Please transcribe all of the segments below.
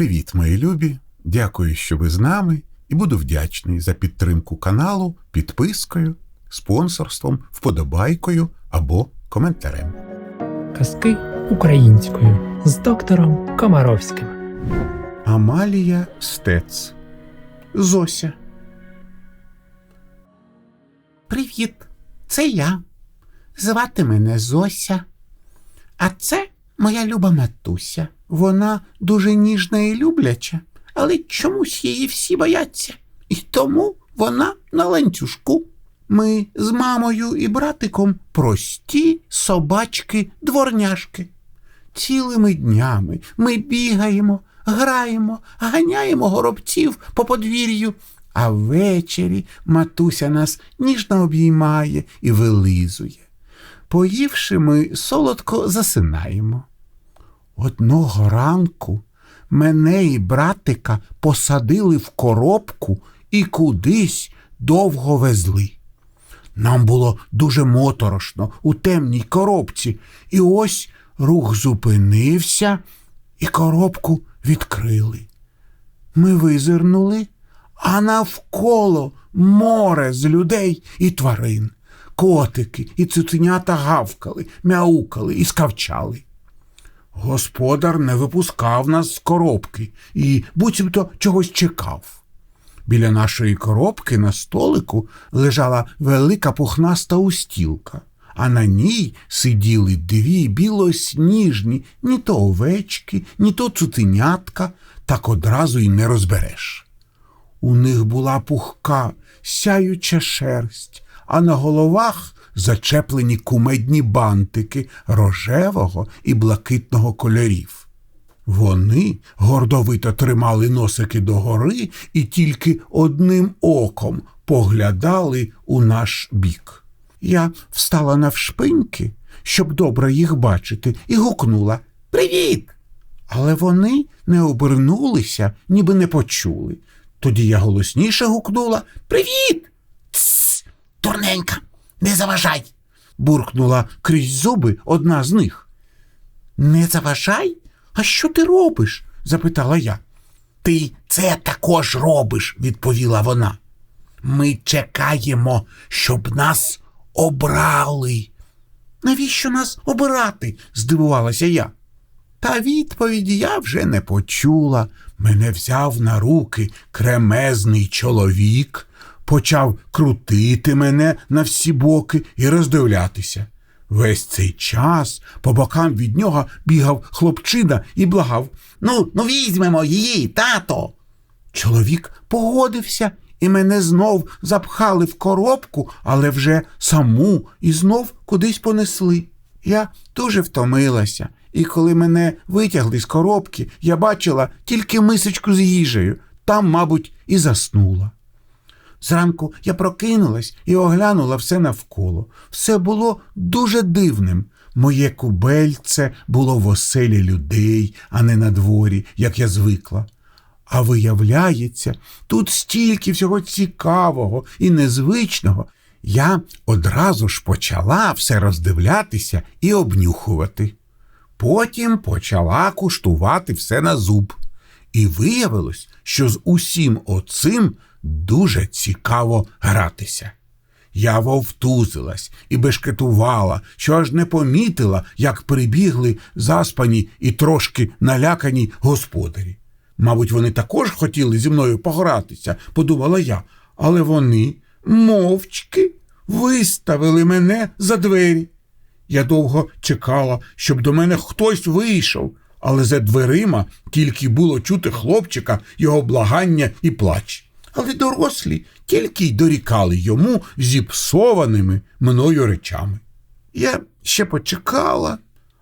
Привіт, мої любі! Дякую, що ви з нами, і буду вдячний за підтримку каналу підпискою, спонсорством, вподобайкою або коментарем. Казки українською з доктором Комаровським. Амалія Стец. Зося. Привіт, це я. Звати мене Зося. А це моя люба матуся. Вона дуже ніжна і любляча, але чомусь її всі бояться. І тому вона на ланцюжку. Ми з мамою і братиком прості собачки-дворняшки. Цілими днями ми бігаємо, граємо, ганяємо горобців по подвір'ю, а ввечері матуся нас ніжно обіймає і вилизує. Поївши, ми солодко засинаємо. Одного ранку мене і братика посадили в коробку і кудись довго везли. Нам було дуже моторошно у темній коробці, і ось рух зупинився, і коробку відкрили. Ми визирнули, а навколо море з людей і тварин. Котики і цуценята гавкали, мяукали і скавчали. Господар не випускав нас з коробки і буцімто чогось чекав. Біля нашої коробки на столику лежала велика пухнаста устілка, а на ній сиділи дві білосніжні, ні то овечки, ні то цуценятка, так одразу й не розбереш. У них була пухка, сяюча шерсть, а на головах зачеплені кумедні бантики рожевого і блакитного кольорів. Вони гордовито тримали носики догори і тільки одним оком поглядали у наш бік. Я встала навшпиньки, щоб добре їх бачити, і гукнула Привіт! Але вони не обернулися, ніби не почули. Тоді я голосніше гукнула Привіт! Тсс, дурненька, не заважай. буркнула крізь зуби одна з них. Не заважай? А що ти робиш? запитала я. Ти це також робиш, відповіла вона. Ми чекаємо, щоб нас обрали. Навіщо нас обирати? здивувалася я. Та відповіді я вже не почула. Мене взяв на руки кремезний чоловік, почав крутити мене на всі боки і роздивлятися. Весь цей час по бокам від нього бігав хлопчина і благав Ну, ну візьмемо її, тато. Чоловік погодився, і мене знов запхали в коробку, але вже саму і знов кудись понесли. Я дуже втомилася, і коли мене витягли з коробки, я бачила тільки мисочку з їжею, там, мабуть, і заснула. Зранку я прокинулась і оглянула все навколо. Все було дуже дивним. Моє кубельце було в оселі людей, а не на дворі, як я звикла. А виявляється, тут стільки всього цікавого і незвичного. Я одразу ж почала все роздивлятися і обнюхувати. Потім почала куштувати все на зуб. І виявилось, що з усім оцим дуже цікаво гратися. Я вовтузилась і бешкетувала, що аж не помітила, як прибігли заспані і трошки налякані господарі. Мабуть, вони також хотіли зі мною погратися, подумала я, але вони мовчки виставили мене за двері. Я довго чекала, щоб до мене хтось вийшов, але за дверима тільки було чути хлопчика, його благання і плач. Але дорослі тільки й дорікали йому зіпсованими мною речами. Я ще почекала,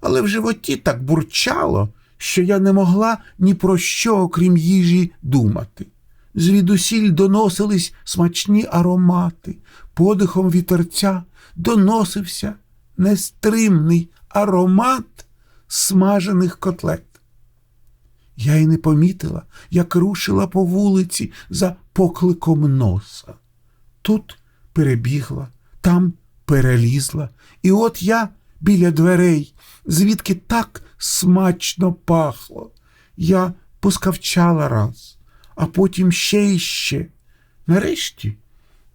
але в животі так бурчало, що я не могла ні про що, окрім їжі, думати. Звідусіль доносились смачні аромати, подихом вітерця доносився нестримний аромат смажених котлет. Я й не помітила, як рушила по вулиці за покликом носа. Тут перебігла, там перелізла, і от я біля дверей, звідки так смачно пахло. Я поскавчала раз, а потім ще і ще. Нарешті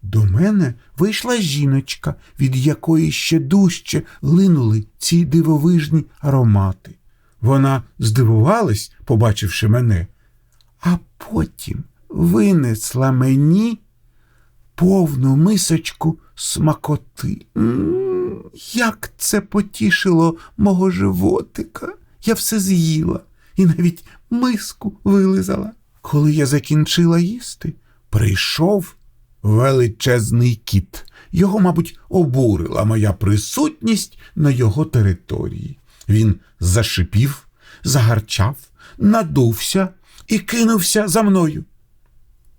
до мене вийшла жіночка, від якої ще дужче линули ці дивовижні аромати. Вона здивувалась, побачивши мене, а потім винесла мені повну мисочку смакоти. М, Як це потішило мого животика. Я все з'їла і навіть миску вилизала. Коли я закінчила їсти, прийшов величезний кіт. Його, мабуть, обурила моя присутність на його території. Він зашипів, загарчав, надувся і кинувся за мною.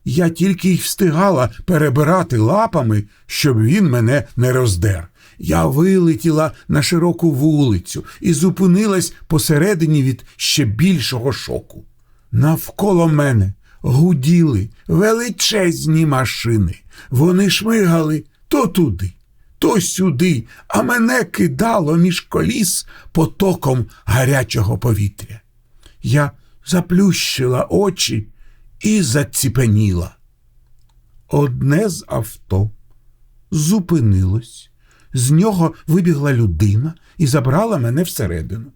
Я тільки й встигала перебирати лапами, щоб він мене не роздер. Я вилетіла на широку вулицю і зупинилась посередині від ще більшого шоку. Навколо мене гуділи величезні машини. Вони шмигали то туди, то сюди, а мене кидало між коліс потоком гарячого повітря. Я заплющила очі і заціпеніла. Одне з авто зупинилось, з нього вибігла людина і забрала мене всередину.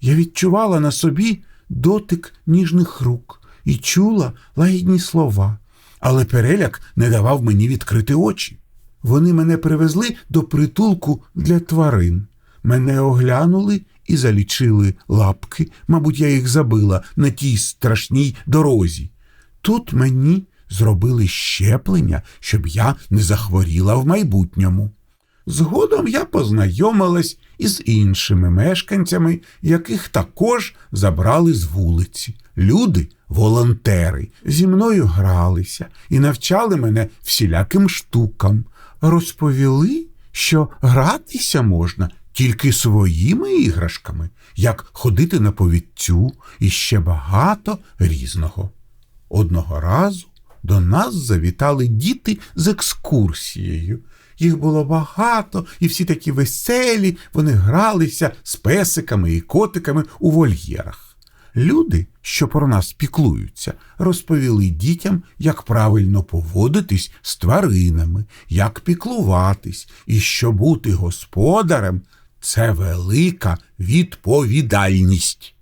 Я відчувала на собі дотик ніжних рук і чула лагідні слова, але переляк не давав мені відкрити очі. Вони мене привезли до притулку для тварин. Мене оглянули і залічили лапки, мабуть, я їх забила на тій страшній дорозі. Тут мені зробили щеплення, щоб я не захворіла в майбутньому. Згодом я познайомилась із іншими мешканцями, яких також забрали з вулиці. Люди, волонтери, зі мною гралися і навчали мене всіляким штукам. Розповіли, що гратися можна тільки своїми іграшками, як ходити на повідцю і ще багато різного. Одного разу до нас завітали діти з екскурсією. Їх було багато, і всі такі веселі, вони гралися з песиками і котиками у вольєрах. Люди, що про нас піклуються, розповіли дітям, як правильно поводитись з тваринами, як піклуватись, і що бути господарем це велика відповідальність.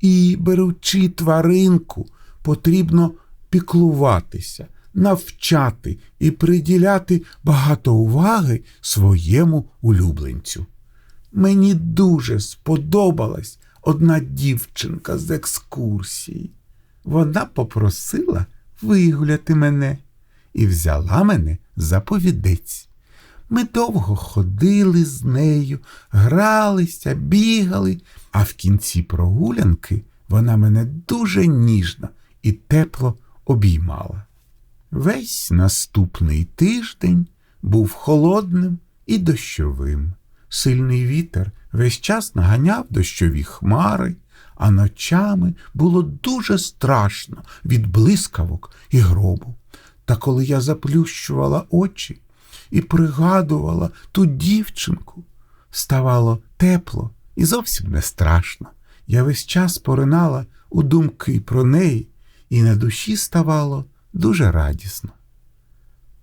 І, беручи тваринку, потрібно піклуватися, навчати і приділяти багато уваги своєму улюбленцю. Мені дуже сподобалась одна дівчинка з екскурсії. Вона попросила вигуляти мене і взяла мене за повідець. Ми довго ходили з нею, гралися, бігали, а в кінці прогулянки вона мене дуже ніжно і тепло обіймала. Весь наступний тиждень був холодним і дощовим. Сильний вітер весь час наганяв дощові хмари, а ночами було дуже страшно від блискавок і гробу. Та коли я заплющувала очі і пригадувала ту дівчинку, ставало тепло і зовсім не страшно. Я весь час поринала у думки про неї, і на душі ставало дуже радісно.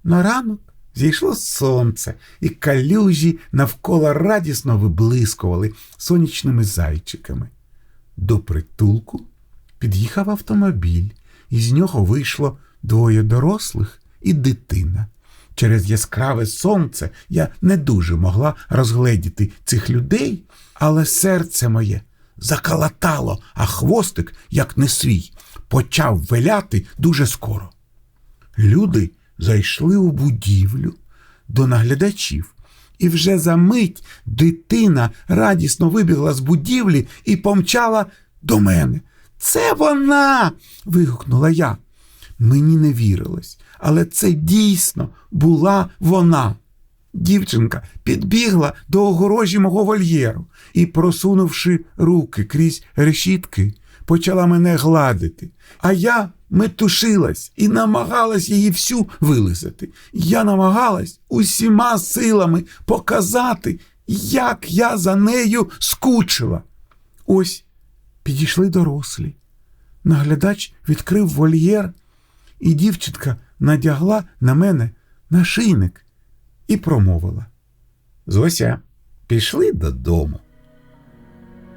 На ранок зійшло сонце, і калюжі навколо радісно виблискували сонячними зайчиками. До притулку під'їхав автомобіль, і з нього вийшло двоє дорослих і дитина. Через яскраве сонце я не дуже могла розгледіти цих людей, але серце моє закалатало, а хвостик, як не свій, почав виляти дуже скоро. Люди зайшли у будівлю до наглядачів, і вже за мить дитина радісно вибігла з будівлі і помчала до мене. Це вона. вигукнула я. Мені не вірилось, але це дійсно була вона. Дівчинка підбігла до огорожі мого вольєру і, просунувши руки крізь решітки, почала мене гладити. А я метушилась і намагалась її всю вилизати. Я намагалась усіма силами показати, як я за нею скучила. Ось підійшли дорослі. наглядач відкрив вольєр, і дівчинка надягла на мене нашийник і промовила. Зося, пішли додому.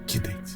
Кінець.